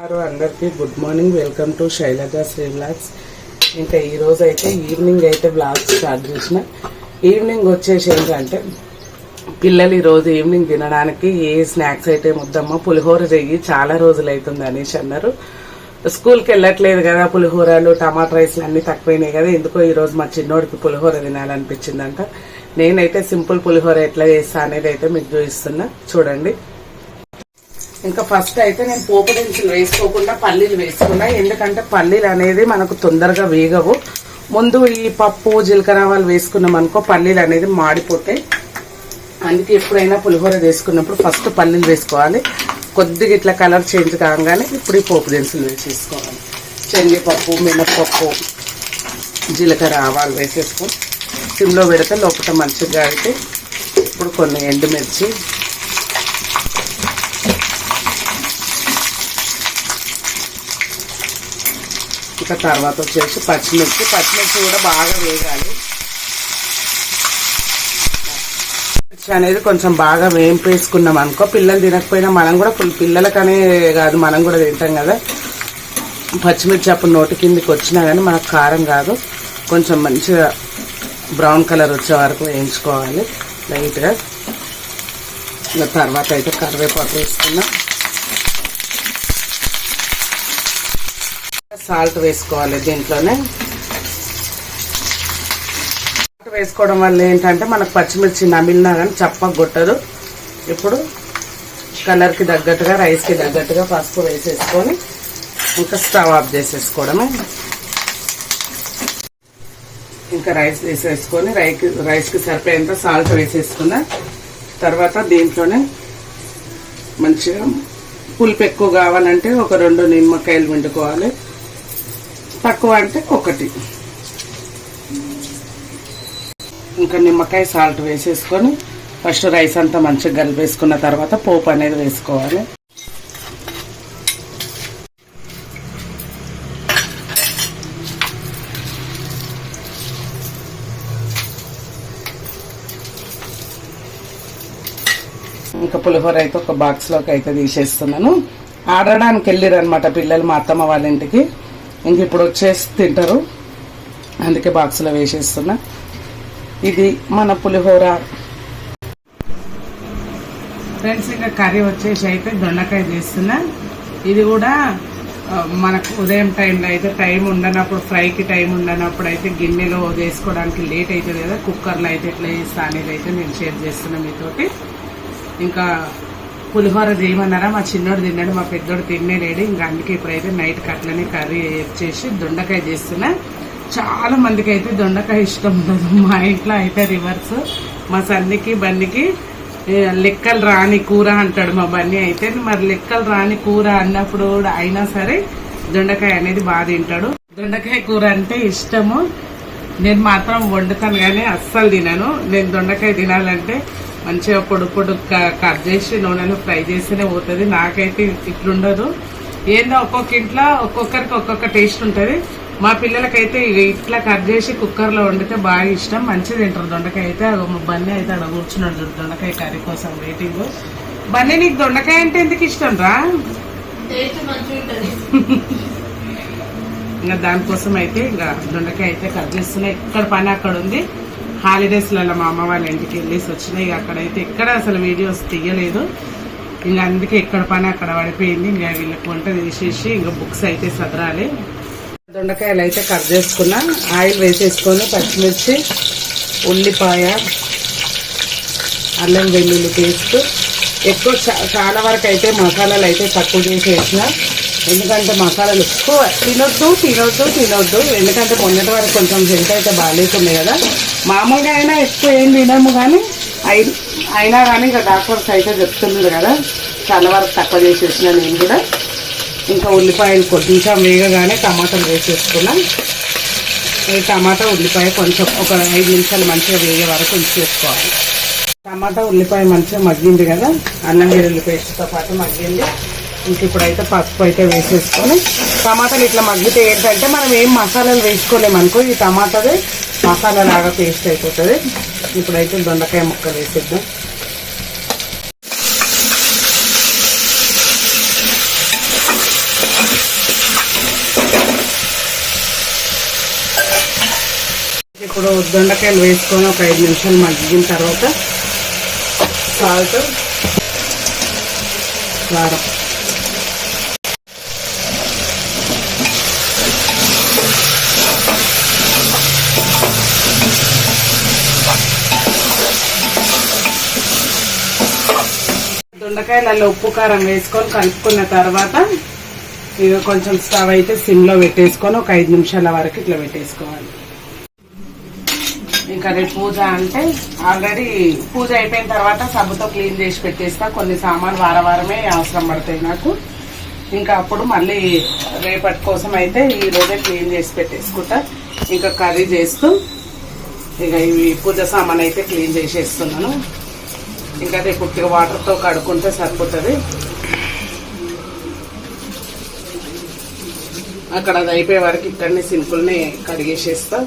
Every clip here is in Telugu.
హలో అందరికీ good morning. Welcome to Shailaja Sri vlogs ఇంకా ఈ రోజు అయితే ఈవినింగ్ అయితే బ్లాగ్స్ స్టార్ట్ చేసిన. ఈవినింగ్ వచ్చేసి ఏంటంటే పిల్లలు ఈ రోజు ఈవినింగ్ తినడానికి ఏ స్నాక్స్ అయితే ముద్దమ్మ పులిహోర చెయ్యి చాలా రోజులు అవుతుంది అనేసి అన్నారు. స్కూల్కి వెళ్ళట్లేదు కదా పులిహోరలు టమాటా రైస్లు అన్ని తక్కువైనాయి కదా ఎందుకో ఈరోజు మా చిన్నోడికి పులిహోర తినాలనిపించిందంట. నేనైతే సింపుల్ పులిహోర ఎట్లా చేస్తా అనేది అయితే మీకు చూపిస్తున్నా. చూడండి. ఇంకా ఫస్ట్ అయితే నేను పోపు దినుసులు వేసుకోకుండా పల్లీలు వేసుకున్నా. ఎందుకంటే పల్లీలు అనేది మనకు తొందరగా వేగవు. ముందు ఈ పప్పు జీలకర్ర ఆవాలు వేసుకున్నాం అనుకో పల్లీలు అనేది మాడిపోతాయి అందుకే ఎప్పుడైనా పులిహోర వేసుకున్నప్పుడు ఫస్ట్ పల్లీలు వేసుకోవాలి. కొద్దిగా ఇట్లా కలర్ చేంజ్ కాగానే ఇప్పుడు ఈ పోపు దినుసులు వేసేసుకోవాలి శనగపప్పు మినప్పప్పు జీలకర్ర ఆవాలు వేసేసుకొని సిమ్లో పెడితే లోపల మంచిగా అయితే ఇప్పుడు కొన్ని ఎండుమిర్చి ఇంకా తర్వాత వచ్చేసి పచ్చిమిర్చి. పచ్చిమిర్చి కూడా బాగా వేగాలి. పచ్చిమిర్చి అనేది కొంచెం బాగా వేంపేసుకున్నాం అనుకో పిల్లలు తినకపోయినా మనం కూడా ఫుల్ పిల్లలకనే కాదు మనం కూడా తింటాం కదా. పచ్చిమిర్చి అప్పుడు నోటి కిందికి వచ్చినా కానీ మనకు కారం కాదు. కొంచెం మంచిగా బ్రౌన్ కలర్ వచ్చే వరకు వేయించుకోవాలి. లైట్గా. ఇంకా తర్వాత అయితే కరివేపాకు వేసుకున్నాం సాల్ట్ వేసుకోవాలి దీంట్లోనే. సాల్ట్ వేసుకోవడం వల్ల ఏంటంటే మనకు పచ్చిమిర్చి నమిలినా కానీ చప్పగొట్టదు. ఇప్పుడు కలర్కి తగ్గట్టుగా రైస్కి తగ్గట్టుగా పసుపు వేసేసుకొని ఇంకా స్టవ్ ఆఫ్ చేసేసుకోవడమే. ఇంకా రైస్ వేసేసుకొని రైకి రైస్కి సరిపోయేంత సాల్ట్ వేసేసుకున్న తర్వాత దీంట్లోనే మంచిగా పులుపు ఎక్కువ కావాలంటే ఒక రెండు నిమ్మకాయలు వండుకోవాలి తక్కువ అంటే ఒకటి. ఇంకా నిమ్మకాయ సాల్ట్ వేసేసుకొని ఫస్ట్ రైస్ అంతా మంచిగా కలిపేసుకున్న తర్వాత పోపు అనేది వేసుకోవాలి. ఇంకా పులిహోర అయితే ఒక బాక్స్లోకి అయితే తీసేస్తున్నాను. ఆడడానికి వెళ్ళారు అనమాట పిల్లలు మా అత్తమ్మ వాళ్ళ ఇంటికి. ఇంక ఇప్పుడు వచ్చేసి తింటారు. అందుకే బాక్స్లో వేసేస్తున్నా. ఇది మన పులిహోర. ఫ్రెండ్స్ ఇంకా కర్రీ వచ్చేసి అయితే దొండకాయ చేస్తున్నా. ఇది కూడా మనకు ఉదయం టైంలో అయితే టైం ఉండనప్పుడు ఫ్రైకి టైం ఉండనప్పుడు అయితే గిన్నెలో వేసుకోవడానికి లేట్ అవుతుంది కదా. కుక్కర్లో అయితే ఎట్లా చేస్తా అనేది అయితే నేను షేర్ చేస్తున్నా మీతోటి. ఇంకా పులిహోర చేయమన్నారా? మా చిన్నోడు తిన్నాడు మా పెద్దోడు తినలేడు. ఇంకా అందుకే ఇప్పుడైతే నైట్ కట్లనే కర్రీ చేసి దొండకాయ చేస్తున్నా. చాలా మందికి అయితే దొండకాయ ఇష్టం ఉండదు. మా ఇంట్లో అయితే రివర్స్. మా సన్నికి బన్నికి లెక్కలు రాని కూర అంటాడు మా బన్నీ అయితే. మరి లెక్కలు రాని కూర అన్నప్పుడు కూడా అయినా సరే దొండకాయ అనేది బాగా తింటాడు. దొండకాయ కూర అంటే ఇష్టము. నేను మాత్రం వండుతాను కానీ అస్సలు తినను. నేను దొండకాయ తినాలంటే మంచిగా పొడు పొడు క- కట్ చేసి నూనెలో ఫ్రై చేస్తేనే పోతుంది. నాకైతే ఇట్లుండదు. ఏందో ఒక్కొక్క ఇంట్లో ఒక్కొక్కరికి ఒక్కొక్క టేస్ట్ ఉంటుంది. మా పిల్లలకైతే ఇట్లా కట్ చేసి కుక్కర్లో వండితే బాగా ఇష్టం. మంచిగా తింటారు. దొండకాయ అయితే బన్నీ అయితే అక్కడ కూర్చున్నాడు దొండకాయ కర్రీ కోసం వెయిటింగ్ బన్నీ నీకు దొండకాయ అంటే ఎందుకు ఇష్టం రా? ఇంకా దానికోసం అయితే ఇంకా దొండకాయ అయితే కట్ చేస్తున్నాయి ఇక్కడ పని అక్కడ ఉంది. హాలిడేస్లలో మా అమ్మ వాళ్ళ ఇంటికి వెళ్ళేసి వచ్చినాయి ఇక అక్కడైతే ఎక్కడ అసలు వీడియోస్ తీయలేదు. ఇంకా అందుకే ఎక్కడ పని అక్కడ పడిపోయింది. ఇంకా వీళ్ళకి వంట తీసేసి ఇంకా బుక్స్ అయితే సదరాలి. దొండకాయలు అయితే కట్ చేసుకున్నా. ఆయిల్ వేసేసుకొని పచ్చిమిర్చి ఉల్లిపాయ అల్లం వెల్లుల్లి పేస్ట్. ఎక్కువ చాలా వరకు అయితే మసాలాలు అయితే తక్కువ చేసేసిన ఎందుకంటే మసాలాలు ఎక్కువ తినొద్దు తినొద్దు తినొద్దు. ఎందుకంటే మొన్నటి వరకు కొంచెం హెల్త్ అయితే బాగాలేకుండే కదా. మామూలుగా అయినా ఎక్కువ ఏం తినము కానీ అయి- అయినా కానీ ఇంకా డాక్టర్స్ అయితే చెప్తున్నారు కదా చాలా వరకు తక్కువ చేసేసిన నేను కూడా. ఇంకా ఉల్లిపాయలు కొంచెం వేగగానే టమాటాలు వేసేసుకున్నాం. ఈ టమాటా ఉల్లిపాయ కొంచెం ఒక ఐదు నిమిషాలు మంచిగా వేగే వరకు ఉంచేసుకోవాలి. టమాటా ఉల్లిపాయ మంచిగా మగ్గింది కదా అన్నం వెల్లుల్లి పేస్ట్తో పాటు మగ్గింది. ఇంక ఇప్పుడైతే పసుపు అయితే వేసేసుకొని టమాటాలు ఇట్లా మగ్గితే ఏంటంటే మనం ఏం మసాలాలు వేసుకోలేము అనుకో ఈ టమాటాదే మసాలా లాగా పేస్ట్ అయిపోతుంది. ఇప్పుడైతే దొండకాయ ముక్కలు వేసేద్దాం. ఇప్పుడు దొండకాయలు వేసుకొని ఒక ఐదు నిమిషాలు మగ్గిన తర్వాత సాల్ట్ కారం. దొండకాయలలో ఉప్పు కారం వేసుకొని కలుపుకున్న తర్వాత ఇక కొంచెం స్టవ్ అయితే సిమ్లో పెట్టేసుకొని ఒక ఐదు నిమిషాల వరకు ఇట్లా పెట్టేసుకోవాలి. ఇంకా రేపు పూజ అంటే ఆల్రెడీ పూజ అయిపోయిన తర్వాత సబ్బుతో క్లీన్ చేసి పెట్టేస్తా. కొన్ని సామాన్లు వారం వారమే అవసరం పడతాయి నాకు. ఇంకా అప్పుడు మళ్ళీ రేపటి కోసం అయితే ఈ రోజే క్లీన్ చేసి పెట్టేసుకుంటా. ఇంకా కర్రీ చేస్తూ ఇక ఇవి పూజ సామాన్ అయితే క్లీన్ చేసేస్తున్నాను. ఇంకా అది కొద్దిగా వాటర్తో కడుక్కుంటే సరిపోతుంది. అక్కడ అది అయిపోయే వరకు ఇక్కడనే సింపుల్ని కడిగేసేస్తా.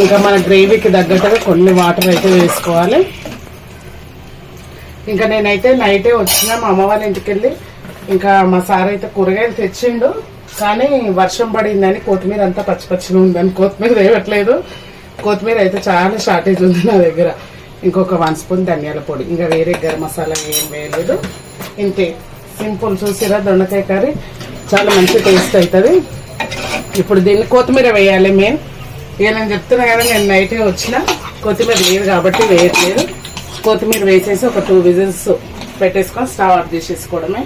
ఇంకా మన గ్రేవీకి తగ్గట్టుగా కొన్ని వాటర్ అయితే వేసుకోవాలి. ఇంకా నేనైతే నైటే వచ్చిన మా అమ్మ వాళ్ళ ఇంటికి వెళ్ళి ఇంకా మా సార్ అయితే కూరగాయలు తెచ్చిండు. కానీ వర్షం పడిందని కొత్తిమీర అంతా పచ్చి పచ్చిగా ఉందని కొత్తిమీర వేయట్లేదు కొత్తిమీర అయితే చాలా షార్టేజ్ ఉంది నా దగ్గర. ఇంకొక వన్ స్పూన్ ధనియాల పొడి. ఇంకా వేరే గరం మసాలా ఏం వేయలేదు. ఇంతే. సింపుల్ చూసిరా దొండకాయ కర్రీ. చాలా మంచి టేస్ట్ అవుతుంది ఇప్పుడు దీన్ని కొత్తిమీర వేయాలి మెయిన్ ఇక నేను చెప్తున్నా కదా నేను నైటే వచ్చిన కొత్తిమీర లేదు కాబట్టి వేయట్లేదు. కొత్తిమీర వేసేసి ఒక టూ విజిల్స్ పెట్టేసుకొని స్టవ్ ఆఫ్ చేసేసుకోవడమే.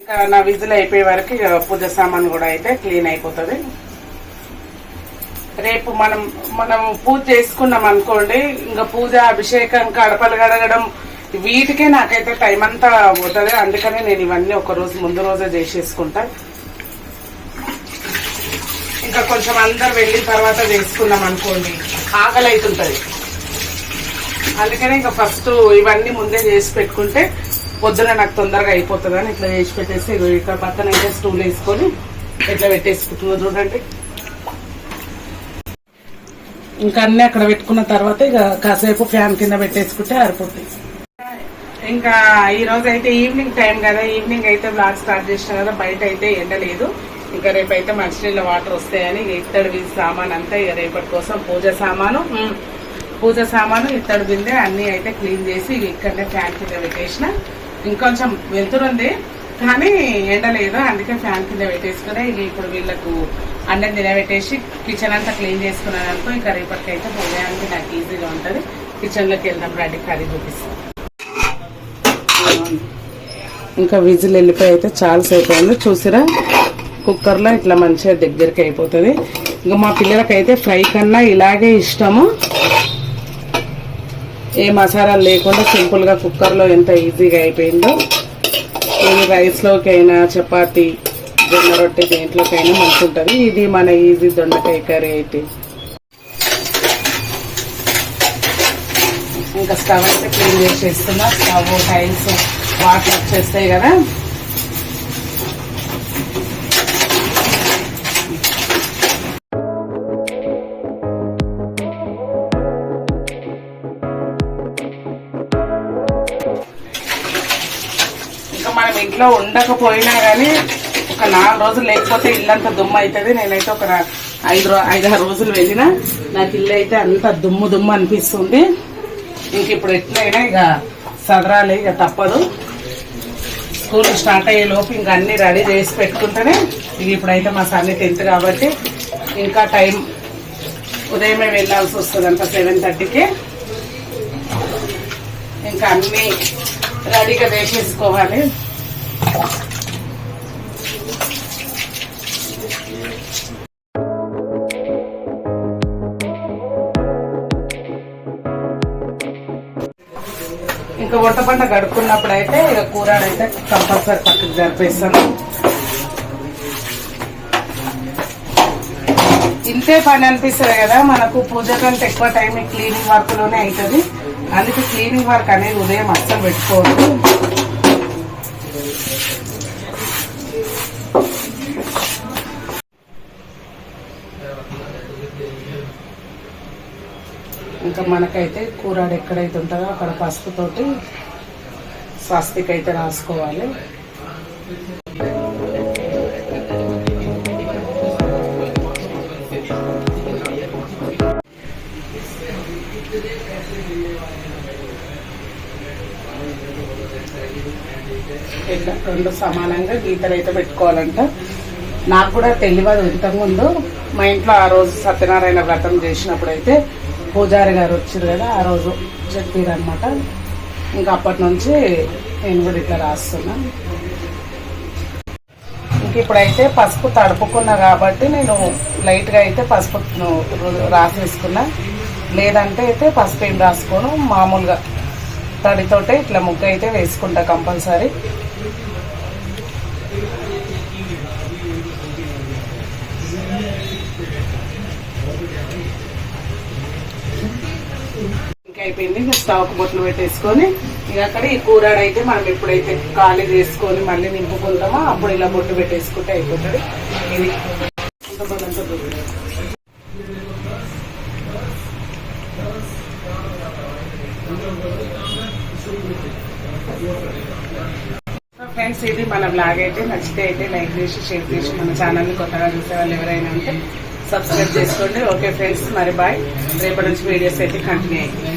ఇంకా నా విజిల్ అయిపోయే వరకు ఇక పూజ సామాన్ కూడా అయితే క్లీన్ అయిపోతుంది. రేపు మనం మనం పూజ చేసుకున్నాం అనుకోండి ఇంకా పూజ అభిషేకం కడపలు కడగడం వీటికే నాకైతే టైం అంతా పోతుంది. అందుకనే నేను ఇవన్నీ ఒక రోజు ముందు రోజే చేసేసుకుంటా. ఇంకా కొంచెం అందరు వెళ్ళిన తర్వాత చేసుకున్నాం అనుకోండి ఆకలి అవుతుంటది అందుకనే ఇంకా ఫస్ట్ ఇవన్నీ ముందే చేసి పెట్టుకుంటే పొద్దున నాకు తొందరగా అయిపోతుంది అని ఇట్లా చేసి పెట్టేసి ఇక్కడ పక్కన అయితే స్టూల్ వేసుకొని ఇట్లా పెట్టేసుకుంటున్నా చూడండి. ఇంకా అన్ని అక్కడ పెట్టుకున్న తర్వాత ఇక కాసేపు ఫ్యాన్ కింద పెట్టేసుకుంటే ఆరిపోతుంది ఇంకా ఈ రోజు అయితే ఈవినింగ్ టైం కదా ఈవినింగ్ అయితే బ్లాగ్ స్టార్ట్ చేసిన కదా బయట అయితే ఎండలేదు ఇంకా రేపైతే మంచినీళ్ళ వాటర్ వస్తాయని ఇక ఇత్తడి బిందె సామాన్ అంతా ఇక రేపటి కోసం పూజ సామాను. పూజ సామాను ఇత్తడి బిందె అన్ని అయితే క్లీన్ చేసి ఇక ఇక్కడనే ఫ్యాన్ కింద పెట్టేసిన. ఇంకొంచెం వెళ్తురుంది కానీ ఎండలేదు అందుకే ఫ్యాన్ కింద పెట్టేసుకుని ఇప్పుడు వీళ్ళకు అన్నం తినబెట్టేసి కిచెన్ అంతా క్లీన్ చేసుకున్నాను అనుకో ఇంకా రేపటికైతే పోయడానికి నాకు ఈజీగా ఉంటుంది. కిచెన్లోకి వెళ్దాం రెడీ కర్రీ చూపిస్తాను ఇంకా విజిల్ వెళ్ళిపోయి అయితే చాలా సేపు అయింది. చూసిరా? కుక్కర్లో ఇట్లా మంచిగా దగ్గరికి అయిపోతుంది. ఇంకా మా పిల్లలకైతే ఫ్రై కన్నా ఇలాగే ఇష్టము. ఏ మసాలాలు లేకుండా సింపుల్గా కుక్కర్లో ఎంత ఈజీగా అయిపోయిందో. ఇది రైస్లోకైనా చపాతి జొన్న రొట్టె దేంట్లోకైనా మంచి ఉంటుంది ఇది మన ఈజీ దొండకాయ కర్రీ అయితే. ఇంకా స్టవ్ అయితే క్లీన్ చేసేస్తున్నా. స్టవ్ టైల్స్ వాటర్ వచ్చేస్తాయి కదా. ఇంట్లో ఉండకపోయినా కానీ ఒక నాలుగు రోజులు లేకపోతే ఇల్లంతా దుమ్ము అవుతుంది నేనైతే ఒక ఐదు రో- ఐదారు రోజులు వెళ్ళిన నాకు ఇల్లు అయితే అంత దుమ్ము దుమ్ము అనిపిస్తుంది. ఇంక ఇప్పుడు ఎట్లయినా ఇక సదరాలి ఇక తప్పదు. స్కూల్ స్టార్ట్ అయ్యే లోపు ఇంక అన్ని రెడీ చేసి పెట్టుకుంటేనే ఇక ఇప్పుడైతే మా సన్ని టెన్త్ కాబట్టి ఇంకా టైం ఉదయమే వెళ్ళాల్సి వస్తుంది అంత సెవెన్ థర్టీకి. ఇంకా అన్ని రెడీగా వేసేసుకోవాలి ఇంకా వంట పంట గడుపుకున్నప్పుడు అయితే ఇక కూరడైతే కంపల్సరీ పక్కకు జరిపేస్తాను. ఇంతే పని అనిపిస్తుంది కదా మనకు పూజ కంటే ఎక్కువ టైం ఈ క్లీనింగ్ వర్క్లోనే అవుతుంది అందుకే క్లీనింగ్ వర్క్ అనేది ఉదయం అస్సలు పెట్టుకోవద్దు. ఇంకా మనకైతే కూరాడు ఎక్కడైతే ఉంటుందో అక్కడ పసుపుతోటి స్వస్తిక్ అయితే రాసుకోవాలి. ఇట్లా రెండు సమానంగా గీతలు అయితే పెట్టుకోవాలంట. నాకు కూడా తెలియదు ఇంతకుముందు మా ఇంట్లో ఆ రోజు సత్యనారాయణ వ్రతం చేసినప్పుడు అయితే పూజారి గారు వచ్చారు కదా ఆ రోజు చెప్పారు అనమాట ఇంకా అప్పటి నుంచి నేను కూడా ఇట్లా రాస్తున్నా. ఇంక ఇప్పుడైతే పసుపు తడుపుకున్నా కాబట్టి నేను లైట్గా అయితే పసుపు రాసేసుకున్నా. లేదంటే అయితే పసుపు ఏం రాసుకోను మామూలుగా తడితోటే ఇట్లా ముగ్గ అయితే వేసుకుంటా కంపల్సరీ. ఇంకా అయిపోయింది ఇంకా స్టవ్ బొట్లు పెట్టేసుకొని ఇక అక్కడ ఈ కూరాడు అయితే మనం ఎప్పుడైతే ఖాళీ చేసుకొని మళ్ళీ నింపుకుంటామో అప్పుడు ఇలా బొట్టు పెట్టేసుకుంటే అయిపోతుంది. ఇది ఇంకా ఫ్రెండ్స్ ఇది మన బ్లాగ్ అయితే. నచ్చితే అయితే లైక్ చేసి షేర్ చేసి మన ఛానల్ని కొత్తగా చూసే వాళ్ళు ఎవరైనా ఉంటే సబ్స్క్రైబ్ చేసుకోండి. ఓకే ఫ్రెండ్స్ మరి బాయ్ రేపటి నుంచి వీడియోస్ అయితే కంటిన్యూ అవుతాయి